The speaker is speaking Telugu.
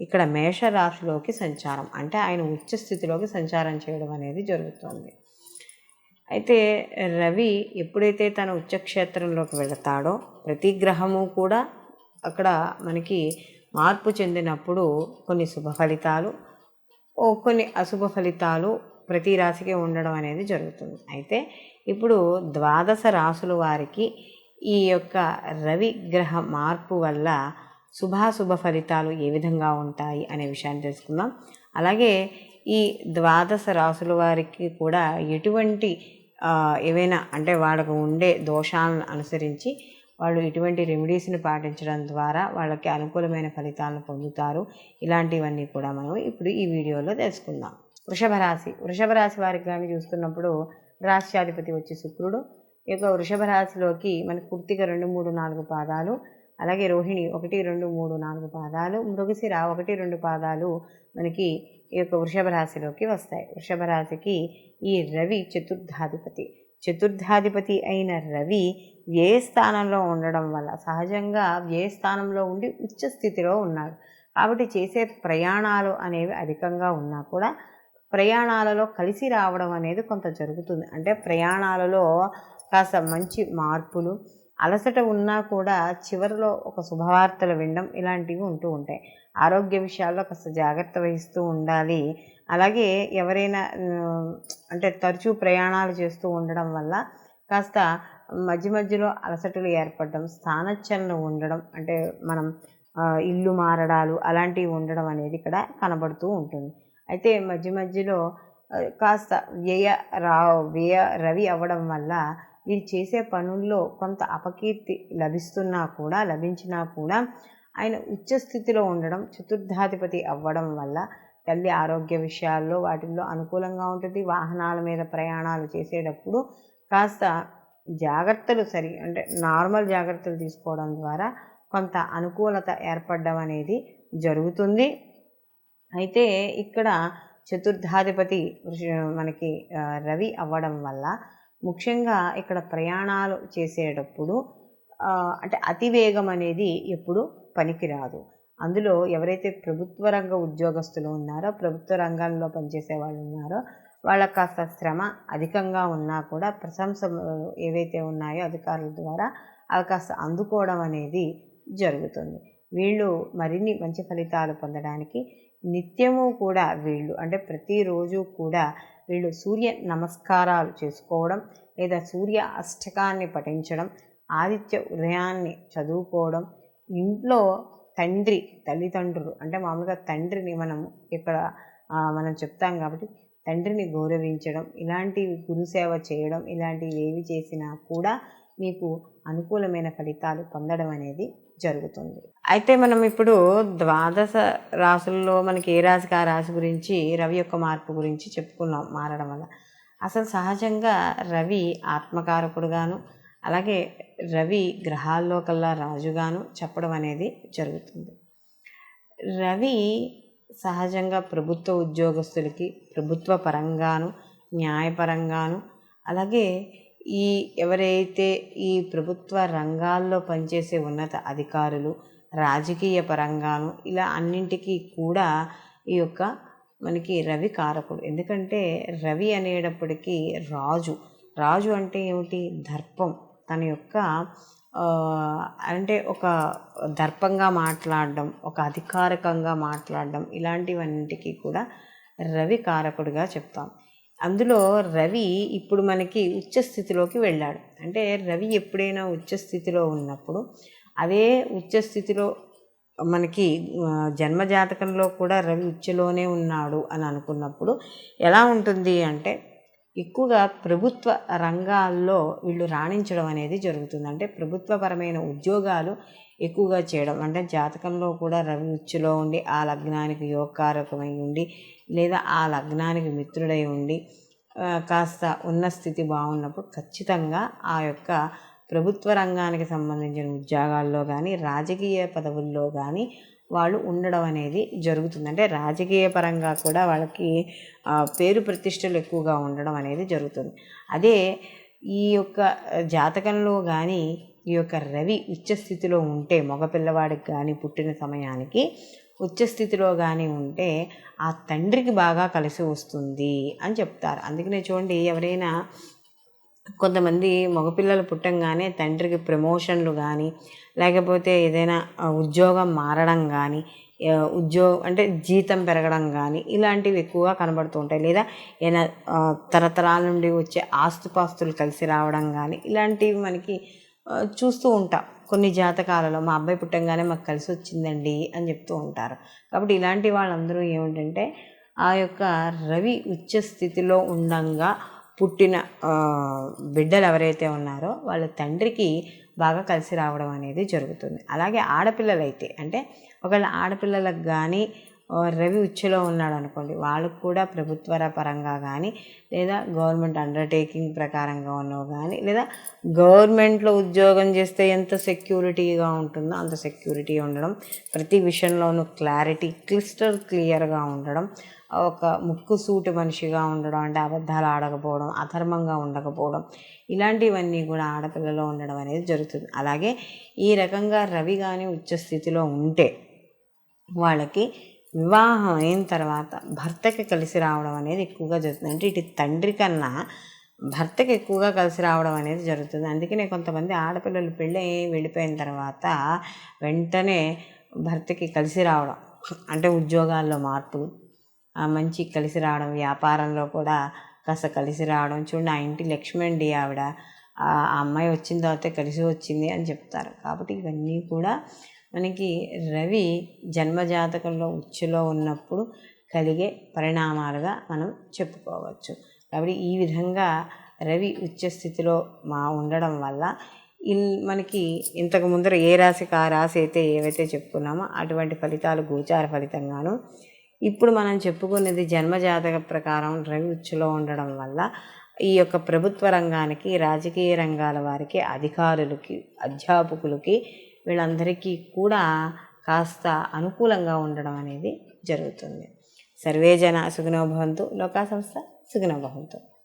ఇక్కడ మేషరాశిలోకి సంచారం అంటే ఆయన ఉచ్చ స్థితిలోకి సంచారం చేయడం అనేది జరుగుతుంది. అయితే రవి ఎప్పుడైతే తన ఉచ్చక్షేత్రంలోకి వెళతాడో ప్రతి గ్రహము కూడా అక్కడ మనకి మార్పు చెందినప్పుడు కొన్ని శుభ ఫలితాలు ఓ కొన్ని అశుభ ఫలితాలు ప్రతి రాశికి ఉండడం అనేది జరుగుతుంది. అయితే ఇప్పుడు ద్వాదశ రాసుల వారికి ఈ యొక్క రవి గ్రహ మార్పు వల్ల శుభాశుభ ఫలితాలు ఏ విధంగా ఉంటాయి అనే విషయాన్ని తెలుసుకుందాం. అలాగే ఈ ద్వాదశ రాసుల వారికి కూడా ఎటువంటి ఏవైనా అంటే వాళ్ళకు ఉండే దోషాలను అనుసరించి వాళ్ళు ఇటువంటి రెమెడీస్ని పాటించడం ద్వారా వాళ్ళకి అనుకూలమైన ఫలితాలను పొందుతారు. ఇలాంటివన్నీ కూడా మనం ఇప్పుడు ఈ వీడియోలో తెలుసుకుందాం. వృషభ రాశి. వృషభ రాశి వారికి కానీ చూస్తున్నప్పుడు రాష్ట్రాధిపతి వచ్చి శుక్రుడు. ఈ యొక్క వృషభ రాశిలోకి మనకు పూర్తిగా రెండు మూడు నాలుగు పాదాలు. అలాగే రోహిణి ఒకటి రెండు మూడు నాలుగు పాదాలు మృగశిర ఒకటి రెండు పాదాలు మనకి ఈ యొక్క వృషభ రాశిలోకి వస్తాయి. వృషభ రాశికి ఈ రవి చతుర్థాధిపతి. చతుర్థాధిపతి అయిన రవి వ్యయ స్థానంలో ఉండడం వల్ల సహజంగా వ్యయస్థానంలో ఉండి ఉచ్చ స్థితిలో ఉన్నాడు. కాబట్టి చేసే ప్రయాణాలు అనేవి అధికంగా ఉన్నా కూడా ప్రయాణాలలో కలిసి రావడం అనేది కొంత జరుగుతుంది. అంటే ప్రయాణాలలో కాస్త మంచి మార్పులు అలసట ఉన్నా కూడా చివరిలో ఒక శుభవార్తలు వినడం ఇలాంటివి ఉంటూ ఉంటాయి. ఆరోగ్య విషయాల్లో కాస్త జాగ్రత్త వహిస్తూ ఉండాలి. అలాగే ఎవరైనా అంటే తరచూ ప్రయాణాలు చేస్తూ ఉండడం వల్ల కాస్త మధ్య మధ్యలో అలసటలు ఏర్పడడం స్థానచలనం ఉండడం అంటే మనం ఇల్లు మారడాలు అలాంటివి ఉండడం అనేది ఇక్కడ కనబడుతూ ఉంటుంది. అయితే మధ్య మధ్యలో కాస్త వ్యయ రా వ్యయ రవి అవ్వడం వల్ల వీళ్ళు చేసే పనుల్లో కొంత అపకీర్తి లభిస్తున్నా కూడా లభించినా కూడా ఆయన ఉచ్చస్థితిలో ఉండడం చతుర్థాధిపతి అవ్వడం వల్ల తల్లి ఆరోగ్య విషయాల్లో వాటిల్లో అనుకూలంగా ఉంటుంది. వాహనాల మీద ప్రయాణాలు చేసేటప్పుడు కాస్త జాగ్రత్తలు సరి అంటే నార్మల్ జాగ్రత్తలు తీసుకోవడం ద్వారా కొంత అనుకూలత ఏర్పడడం అనేది జరుగుతుంది. అయితే ఇక్కడ చతుర్థాధిపతి మనకి రవి అవ్వడం వల్ల ముఖ్యంగా ఇక్కడ ప్రయాణాలు చేసేటప్పుడు అంటే అతివేగం అనేది ఎప్పుడు పనికిరాదు. అందులో ఎవరైతే ప్రభుత్వ రంగ ఉద్యోగస్తులు ఉన్నారో ప్రభుత్వ రంగాల్లో పనిచేసే వాళ్ళు ఉన్నారో వాళ్ళ కాస్త శ్రమ అధికంగా ఉన్నా కూడా ప్రశంసలు ఏవైతే ఉన్నాయో అధికారుల ద్వారా అవి కాస్త అందుకోవడం అనేది జరుగుతుంది. వీళ్ళు మరిన్ని మంచి ఫలితాలు పొందడానికి నిత్యము కూడా వీళ్ళు అంటే ప్రతిరోజు కూడా వీళ్ళు సూర్య నమస్కారాలు చేసుకోవడం లేదా సూర్య అష్టకాన్ని పఠించడం ఆదిత్య ఉదయాన్ని చదువుకోవడం ఇంట్లో తండ్రి తల్లిదండ్రులు అంటే మామూలుగా తండ్రిని మనం ఇక్కడ మనం చెప్తాం కాబట్టి తండ్రిని గౌరవించడం ఇలాంటివి గురుసేవ చేయడం ఇలాంటివి ఏవి చేసినా కూడా మీకు అనుకూలమైన ఫలితాలు పొందడం అనేది జరుగుతుంది. అయితే మనం ఇప్పుడు ద్వాదశ రాసుల్లో మనకి ఏ రాశికి ఆ రాశి గురించి రవి యొక్క మార్పు గురించి చెప్పుకున్నాం మారడం వల్ల. అసలు సహజంగా రవి ఆత్మకారకుడుగాను అలాగే రవి గ్రహాల్లో కల్లా రాజుగాను చెప్పడం అనేది జరుగుతుంది. రవి సహజంగా ప్రభుత్వ ఉద్యోగస్తులకి ప్రభుత్వ పరంగాను న్యాయపరంగాను అలాగే ఈ ఎవరైతే ఈ ప్రభుత్వ రంగాల్లో పనిచేసే ఉన్నత అధికారులు రాజకీయ పరంగాను ఇలా అన్నింటికీ కూడా ఈ యొక్క మనకి రవి కారకుడు. ఎందుకంటే రవి అనేటప్పటికీ రాజు. రాజు అంటే ఏమిటి? దర్పం. తన యొక్క అంటే ఒక దర్పంగా మాట్లాడడం ఒక అధికారికంగా మాట్లాడడం ఇలాంటివన్నింటికీ కూడా రవి కారకుడిగా చెప్తాం. అందులో రవి ఇప్పుడు మనకి ఉచ్చస్థితిలోకి వెళ్ళాడు. అంటే రవి ఎప్పుడైనా ఉచ్చస్థితిలో ఉన్నప్పుడు అదే ఉచ్చస్థితిలో మనకి జన్మజాతకంలో కూడా రవి ఉచ్చలోనే ఉన్నాడు అని అనుకున్నప్పుడు ఎలా ఉంటుంది అంటే ఎక్కువగా ప్రభుత్వ రంగాల్లో వీళ్ళు రాణించడం అనేది జరుగుతుంది. అంటే ప్రభుత్వపరమైన ఉద్యోగాలు ఎక్కువగా చేయడం. అంటే జాతకంలో కూడా రవి ఉచ్చులో ఉండి ఆ లగ్నానికి యోగకారకమై ఉండి లేదా ఆ లగ్నానికి మిత్రుడై ఉండి కాస్త ఉన్న స్థితి బాగున్నప్పుడు ఖచ్చితంగా ఆ యొక్క ప్రభుత్వ రంగానికి సంబంధించిన ఉద్యోగాల్లో కానీ రాజకీయ పదవుల్లో కానీ వాళ్ళు ఉండడం అనేది జరుగుతుంది. అంటే రాజకీయ పరంగా కూడా వాళ్ళకి పేరు ప్రతిష్టలు ఎక్కువగా ఉండడం అనేది జరుగుతుంది. అదే ఈ యొక్క జాతకంలో కానీ ఈ యొక్క రవి ఉచ్చస్థితిలో ఉంటే మగపిల్లవాడికి కానీ పుట్టిన సమయానికి ఉచ్చస్థితిలో కానీ ఉంటే ఆ తండ్రికి బాగా కలిసి వస్తుంది అని చెప్తారు. అందుకనే చూడండి ఎవరైనా కొంతమంది మగపిల్లలు పుట్టంగానే తండ్రికి ప్రమోషన్లు కానీ లేకపోతే ఏదైనా ఉద్యోగం మారడం కానీ ఉద్యోగం అంటే జీతం పెరగడం కానీ ఇలాంటివి ఎక్కువగా కనబడుతూ ఉంటాయి. లేదా ఏదైనా తరతరాల నుండి వచ్చే ఆస్తుపాస్తులు కలిసి రావడం కానీ ఇలాంటివి మనకి చూస్తూ ఉంటాం. కొన్ని జాతకాలలో మా అబ్బాయి పుట్టంగానే మాకు కలిసి వచ్చిందండి అని చెప్తూ ఉంటారు. కాబట్టి ఇలాంటి వాళ్ళందరూ ఏమిటంటే ఆ యొక్క రవి ఉచ్చ స్థితిలో ఉండంగా పుట్టిన బిడ్డలు ఎవరైతే ఉన్నారో వాళ్ళ తండ్రికి బాగా కలిసి రావడం అనేది జరుగుతుంది. అలాగే ఆడపిల్లలైతే అంటే ఒకవేళ ఆడపిల్లలకు కానీ రవి ఉచ్చులో ఉన్నాడు అనుకోండి వాళ్ళకు కూడా ప్రభుత్వ పరంగా కానీ లేదా గవర్నమెంట్ అండర్టేకింగ్ ప్రకారంగా ఉన్నవి కానీ లేదా గవర్నమెంట్లో ఉద్యోగం చేస్తే ఎంత సెక్యూరిటీగా ఉంటుందో అంత సెక్యూరిటీ ఉండడం ప్రతి విషయంలోనూ క్లారిటీ క్లిస్టర్ క్లియర్గా ఉండడం ఒక ముక్కు సూటు మనిషిగా ఉండడం అంటే అబద్ధాలు ఆడకపోవడం అధర్మంగా ఉండకపోవడం ఇలాంటివన్నీ కూడా ఆడపిల్లలో ఉండడం అనేది జరుగుతుంది. అలాగే ఈ రకంగా రవి కానీ ఉచ్చ స్థితిలో ఉంటే వాళ్ళకి వివాహం అయిన తర్వాత భర్తకి కలిసి రావడం అనేది ఎక్కువగా జరుగుతుంది. అంటే ఇటు తండ్రి కన్నా భర్తకి ఎక్కువగా కలిసి రావడం అనేది జరుగుతుంది. అందుకనే కొంతమంది ఆడపిల్లలు పెళ్ళి వెళ్ళిపోయిన తర్వాత వెంటనే భర్తకి కలిసి రావడం అంటే ఉద్యోగాల్లో మార్పులు మంచి కలిసి రావడం వ్యాపారంలో కూడా కాస్త కలిసి రావడం. చూడండి ఆ ఇంటి లక్ష్మి అండి ఆవిడ. ఆ అమ్మాయి వచ్చిన తర్వాతే కలిసి వచ్చింది అని చెప్తారు. కాబట్టి ఇవన్నీ కూడా మనకి రవి జన్మజాతకంలో ఉచ్చులో ఉన్నప్పుడు కలిగే పరిణామాలుగా మనం చెప్పుకోవచ్చు. కాబట్టి ఈ విధంగా రవి ఉచ్చ స్థితిలో మా ఉండడం వల్ల ఇల్ మనకి ఇంతకు ముందర ఏ రాశికి ఆ రాశి అయితే ఏవైతే చెప్పుకున్నామో అటువంటి ఫలితాలు గోచార ఫలితంగాను. ఇప్పుడు మనం చెప్పుకునేది జన్మజాతక ప్రకారం రవి ఉచ్చులో ఉండడం వల్ల ఈ యొక్క ప్రభుత్వ రంగానికి రాజకీయ రంగాల వారికి అధికారులకి అధ్యాపకులకి వీళ్ళందరికీ కూడా కాస్త అనుకూలంగా ఉండడం అనేది జరుగుతుంది. సర్వే జన సుఖినో లోకా సంస్థ సుఖినో భవంతు.